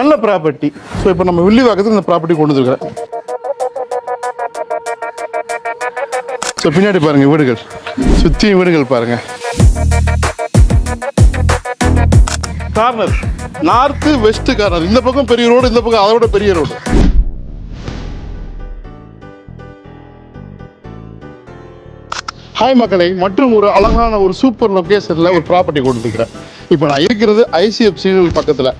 நல்ல property so இப்போ நம்ம வில்லிவாக்கத்துக்கு இந்த ப்ராப்பர்ட்டி கொண்டு வந்துருக்கிறேன். ஸோ பின்னாடி பாருங்க வீடுகள். சுற்றியும் வீடுகள் பாருங்க. கார்னர் நார்த்து வெஸ்ட்டு கார்னர் இந்த பக்கம் பெரிய ரோடு இந்த பக்கம் அதை விட பெரிய ரோடு ஹாய் மக்களை மற்றும் ஒரு அழகான ஒரு சூப்பர் லொக்கேஷனில் ஒரு ப்ராப்பர்ட்டி கொடுத்துருக்கிறேன் இப்போ நான் இருக்கிறது ஐசிஎஃப்சி பக்கத்தில்.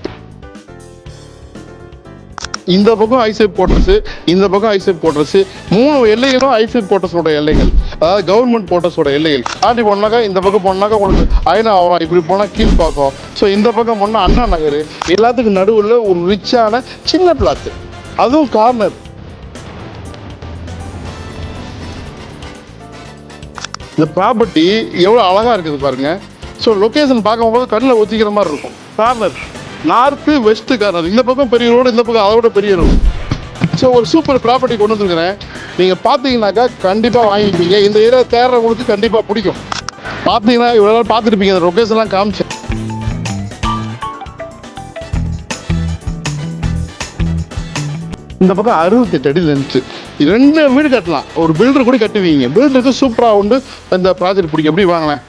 இந்த பக்கம் ஐசேப் கோட்டர்ஸ் இந்த பக்கம் ஐசேப் கோட்டர்ஸ் மூணு எல்லைகளும் ஐசேப் கோட்டர்ஸோட எல்லைகள். அதாவது கவர்மெண்ட் கோட்டர்ஸோட எல்லைகள். ஆண்டி போனாக்கா இந்த பக்கம் போனாக்கா உங்களுக்கு ஐநா ஆகும் இப்படி போனால் கீழ் பார்க்கும். ஸோ இந்த பக்கம் போனால் அண்ணா நகர். எல்லாத்துக்கும் நடுவில் ஒரு ரிச்சான சின்ன பிளாத்து அதுவும் கார்னர் இந்த ப்ராப்பர்ட்டி எவ்வளோ அழகாக இருக்குது பாருங்க. ஸோ லொக்கேஷன் பார்க்கும்போது கண்ணில் ஒத்திக்கிற மாதிரி இருக்கும். கார்னர் நார்த்து வெஸ்ட்டு கார்னர் இந்த பக்கம் பெரிய ரோடு இந்த பக்கம் அதை விட பெரிய ரோடு ஸோ ஒரு சூப்பர் ப்ராப்பர்ட்டி கொண்டு வந்துருக்கிறேன். நீங்கள் பார்த்தீங்கன்னாக்கா கண்டிப்பாக வாங்கிப்பீங்க. இந்த ஏரியா தேடுறவங்களுக்கு கண்டிப்பாக பிடிக்கும். பார்த்தீங்கன்னா இவ்வளோ நாள் பார்த்துருப்பீங்க. அந்த லொக்கேஷன்லாம் காமிச்சேன் இந்த பக்கம் அறுபத்தெட்டு அடி லென்த்து ரெண்டு வீடு கட்டலாம். ஒரு பில்டர் கூட கட்டுவீங்க. பில்டருக்கு சூப்பராக உண்டு. இந்த ப்ராஜெக்ட் பிடிக்கும். எப்படி வாங்கலாம்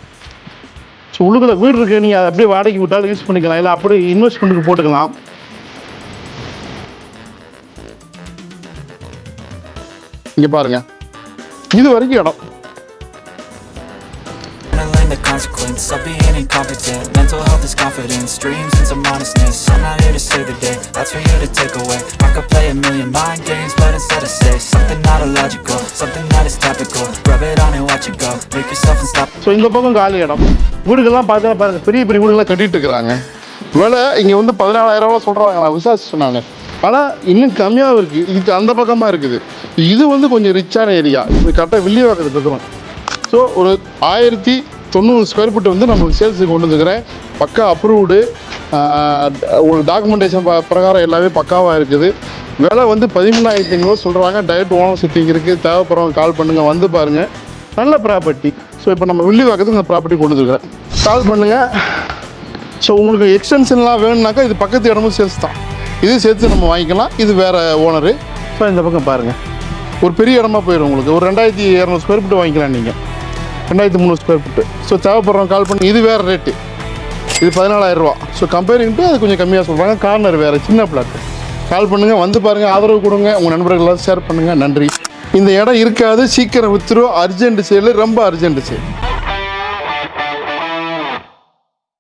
ஸோ உள்ளுக்குள்ள வீடு இருக்கு நீங்கள் அதை அப்படியே வாடகைக்கு விட்டாலும் யூஸ் பண்ணிக்கலாம். இல்லை அப்படியே இன்வெஸ்ட்மெண்ட்டுக்கு போட்டுக்கலாம். இங்கே பாருங்க. இது வரைக்கும் இடம். Consequence of being incompetent Mental health is confidence, dreams and some honestness I'm not here to save the day, that's for you to take away I could play a million mind games, but instead I say Something not illogical, something that is typical Rub it on and watch it go, make yourself unstoppable so இந்த பக்கம் காலி இடம் வீடுகள்லாம் பார்த்தா பாருங்க பெரிய பெரிய வீடுகள்லாம் கட்டிட்டு இருக்கிறாங்க விலை இங்கே வந்து பதினாலாயிரம் ரூபா சொல்கிறாங்க நான் விசாரிச்சு சொன்னாங்க ஆனால் இன்னும் கம்மியாக இருக்குது இது அந்த பக்கமாக இருக்குது இது வந்து கொஞ்சம் ரிச்சான ஏரியா இது கரெக்டாக வில்லிவாக்கத்துக்கு இருக்கிறோம் ஸோ ஒரு ஆயிரத்தி தொண்ணூறு ஸ்கொயர் ஃபீட் வந்து நம்மளுக்கு சேல்ஸுக்கு கொண்டு வந்துக்கிறேன் பக்கா அப்ரூவ்டு ஒரு டாக்குமெண்டேஷன் பிரகாரம் எல்லாமே பக்காவாக இருக்குது. விலை வந்து பதிமூணாயிரத்தி ஐநூறு சொல்கிறாங்க டைரக்ட் ஓனர் சிட்டிங் இருக்குது தேவைப்படுறவங்க கால் பண்ணுங்கள் வந்து பாருங்கள் நல்ல ப்ராப்பர்ட்டி ஸோ இப்போ நம்ம வில்லிவாக்கத்துக்கு இந்த ப்ராப்பர்ட்டி கொண்டு வந்துருக்கிறேன். கால் பண்ணுங்கள் ஸோ உங்களுக்கு எக்ஸ்டென்ஷன்லாம் வேணும்னாக்கா இது பக்கத்து இடமும் சேல்ஸ் தான். இது சேர்த்து நம்ம வாங்கிக்கலாம். இது வேறு ஓனரு ஸோ இந்த பக்கம் பாருங்கள் ஒரு பெரிய இடமா போயிடும் உங்களுக்கு. ஒரு ரெண்டாயிரத்தி இரநூறு ஸ்கொயர் ஃபீட் வாங்கிக்கலாம் நீங்கள் ரெண்டாயிரத்தி முந்நூறு ஸ்கொயர் ஃபீட்டு ஸோ தேவைப்படுறவங்க கால் பண்ணி இது வேறு ரேட்டு இது பதினாலாயிரரூவா ஸோ கம்பேரிங் டு அது கொஞ்சம் கம்மியாக சொல்கிறாங்க கார்னர் வேறு சின்ன பிளாட் கால் பண்ணுங்கள் வந்து பாருங்கள் ஆதரவு கொடுங்க. உங்கள் நண்பர்களெல்லாம் ஷேர் பண்ணுங்கள் நன்றி. இந்த இடம் இருக்காது. சீக்கிரம் வித்துரும் அர்ஜென்ட் சேல் ரொம்ப அர்ஜென்ட் சேல்